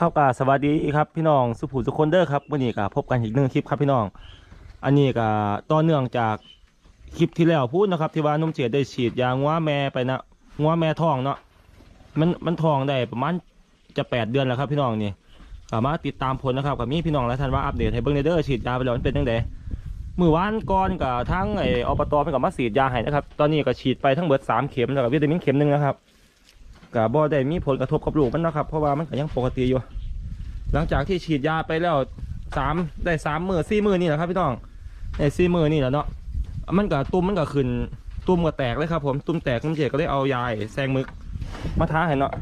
เข้ากาสวัสดีครับพี่น้องสุภูสุคนเดอร์ครับวันนี้ก็พบกันอีกหนึ่งคลิปครับพี่น้อง อันนี้ก็ต่อเนื่องจากคลิปที่แล้วพูดนะครับ ที่ว่านุ่มเจียดได้ฉีดยางัวแม่ไปนะงัวแม่ท้องเนาะมันมันท้องได้ประมาณจะแปดเดือนแล้วครับพี่น้องนี่สามารถติดตามผลนะครับกับมีพี่น้องและท่านว่าอัปเดตให้เบิ้งเด้อฉีดยาไปแล้วมันเป็นยังไงมือวานก่อนกับทั้งไออบตเป็นกับมาฉีดยาให้นะครับ ตอนนี้ก็ฉีดไปทั้งเบิดสามเข็มแล้วกับวิตามินเข็มหนึ่งนะครับ ก็บ่ได้มีผลกระทบกับลูกมันนะครับ เพราะว่ามันก็ยังปกติอยู่ หลังจากที่ฉีดยาไปแล้วสามได้สามมือสี่มือนี่แหละครับพี่น้องในสี่มือนี่แหละเนาะมันก็ตุ่มมันก็ขึ้นตุ่มก็แตกเลยครับผมตุ่มแตกน้ำเจก็เลยเอายาไอ้แซงมึกมาท้าให้เนาะ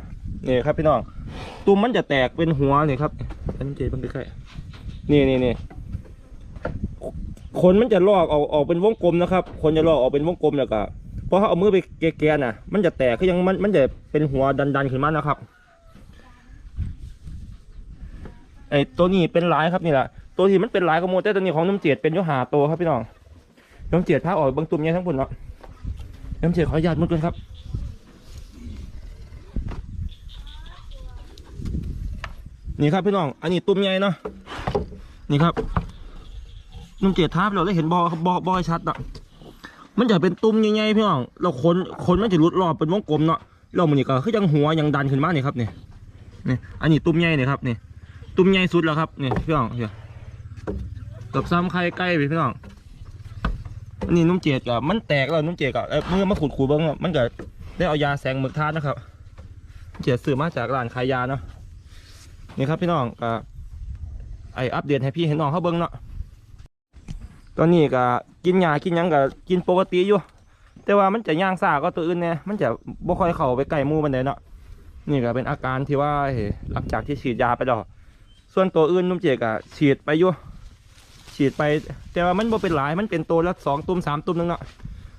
นี่ครับพี่น้องตุ่มมันจะแตกเป็นหัวนี่ครับน้ำเจเพิ่งใกล้ๆนี่นี่นี่ขนมันจะลอกออกออกเป็นวงกลมนะครับขนจะลอกออกเป็นวงกลมแล้วก็ พอเขาเอามือไปแกะๆน่ะ มันจะแตกก็ยังมันมันจะเป็นหัวดันๆขึ้นมานะครับไอ้ตัวนี้เป็นลายครับนี่แหละตัวที่มันเป็นลายกระโมแต่ตัวนี้ของน้ำเจียดเป็นยหาโตครับพี่น้องน้ำเจียดพาออกบางตุ่มเนี่ยทั้งหมดเนาะน้ำเจียดขออนุญาตมุดกันครับนี่ครับพี่น้อง อันนี้ตุ่มใหญ่เนาะนี่ครับน้ำเจียดทับเราได้เห็นบอบอบอยชัดเนาะ มันจะเป็นตุ่มใหญ่ๆพี่น้องเราขนขนมันจะรุดรอบเป็นวงกลมเนาะเรามันนี่ก็คือยังหัวยังดันขึ้นมาเนี่ยครับเนี่ยนี่อันนี้ตุ่มใหญ่เนี่ยครับเนี่ยตุ่มใหญ่สุดแล้วครับเนี่ยพี่น้องเดี๋ยวกับซ้ำไข่ใกล้ไปพี่น้องอันนี้นุ่มเจียดกับมันแตกแล้วนุ่มเจียดกับเมื่อมาขูดขูดเบิ้งอะมันก็ได้เอายาแสงหมึกทานนะครับ เจียดซื้อมาจากร้านขายยาเนาะนี่ครับพี่น้องก็ไออัปเดตให้พี่เห็นน้องเขาเบิ้งเนาะ ตอนนี้ก็กินหญ้ากินยังก็กินปกติอยู่ แต่ว่ามันจะย่างซ่าก็ตัวอื่นเนี่ยมันจะบ่ค่อยเข้าไปใกล้หมู่มันเลยเนาะนี่ก็เป็นอาการที่ว่าหลังจากที่ฉีดยาไปแล้วส่วนตัวอื่นนุ่มเจก็ฉีดไปอยู่ฉีดไป แต่ว่ามันบ่เป็นหลายมันเป็นตัวละสองตุ่มสามตุ่มนึงเนาะ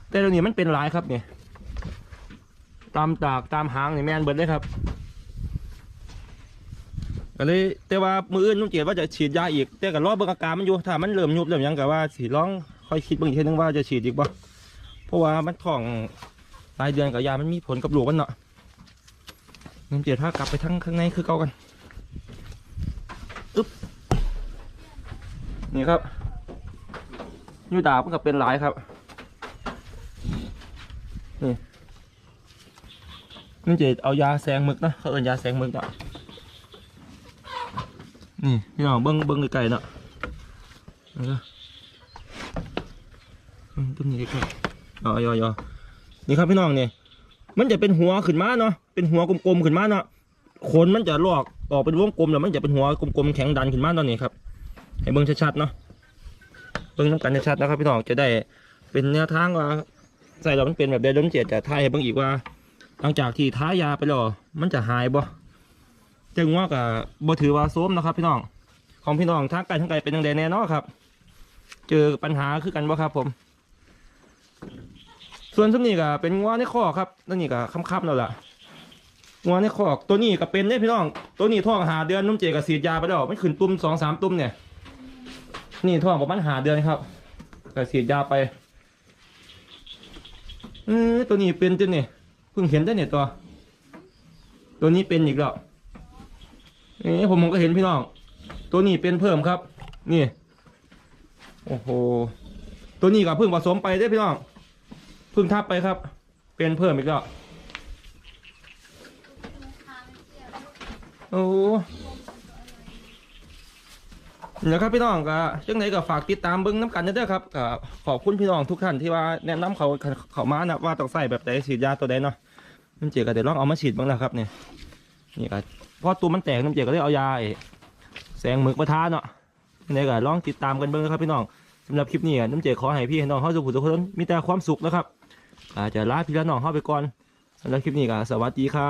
แต่ตอนนี้มันเป็นหลายครับเนี่ยตามตากตามหางนี่แม่นเบิดเลยครับ ก็เลยแต่ว่ามืออื่นนุ่มเจว่าจะฉีดยาอีก แต่ก็รอเบิ่งอาการมันอยู่ถ้ามันเริ่มยุบเริ่มยังก็ว่าสิลองค่อยคิดเบิ่งอีกทีนึงว่าจะฉีดอีกบ่เพราะว่ามันท้องรายเดือนกับยามันมีผลกับลูกมันเนาะเงินเจียดถ้ากลับไปทั้งข้างในคือเก่ากันอึ๊บนี่ครับยูดาบมันก็เป็นหลายครับนี่เงินเจียดเอายาแสงมึกนะเขาเอิ้นยาแสงมึกเนาะ นี่พี่น้องเบิ้งเบิ้งไกลๆเนาะเอาละเบิ้งเบิ้งนี่ไกลๆอ๋อยอยอนี่ครับพี่น้องเนี่ยมันจะเป็นหัวขึ้นมาเนาะเป็นหัวกลมๆขึ้นมาเนาะขนมันจะลอกออกเป็นวงกลมแล้วมันจะเป็นหัวกลมๆแข็งดันขึ้นมาตอนนี้ครับให้เบิ่งชัดๆเนาะเบิ่งน้ำกันชัดๆนะครับพี่น้องจะได้เป็นแนวทางว่าใส่แล้วมันเป็นแบบเดล้มเจ็ดจะทายให้เบิ่งอีกว่า หลังจากที่ท้ายาไปแล้วมันจะหายบ่ แต่ว่ากับบ่ถือว่าโซมนะครับ พี่น้อง ของพี่น้องทางไกลทางไกลเป็นยังไงแน่นอนครับ เจอปัญหาคือกันบ่ครับ ผม ส่วนสำนี่ก็เป็นงัวในคอกครับนั่นนี่ก็ค่ำๆแล้วล่ะงัวในคอกตัวนี้ก็เป็นเนี่ยพี่น้อง ตัวนี้ท้องหาเดือนนุ่มเจก็ฉีดยาไปแล้วมันขึ้นตุ่มสองสามตุ่มเนี่ย นี่ท้องประมาณหาเดือนครับก็ฉีดยาไปเออตัวนี้เป็นจนนี่ยเพิ่งเห็นได้เนี่ยตัว ตัวนี้เป็นอีกแล้ว เอ้ผมผมก็เห็นพี่น้อง ตัวนี้เป็นเพิ่มครับ นี่ โอ้โห ตัวนี้ก็เพิ่งผสมไปได้พี่น้อง เพิ่งทับไปครับ เป็นเพิ่มอีกแล้ว โอ้นะครับพี่น้องก็จังไหนก็ฝากติดตามเบิ้งน้ำกันเด้อครับก็ขอบคุณพี่น้องทุกท่านที่ว่าแนะนำเขาเขามานะว่าต้องใส่แบบไหนฉีดยาตัวใดเนาะน้ำเจก็เดี๋ยวลองเอามาฉีดบ้างแล้วครับเนี่ยนี่ก็ เพราะตัวมันแตกน้ำเจก็เลยเอายาไอ้แสงหมึกมาทาเนาะจังไหนก็ลองติดตามกันเบิ้งนะครับพี่น้องสำหรับคลิปนี้น้ำเจขอให้พี่ให้น้องเข้าสู่ผู้ทุกคนมีแต่ความสุขนะครับอาจจะลาพี่และน้องเข้าไปก่อนสำหรับคลิปนี้ก็สวัสดีครับ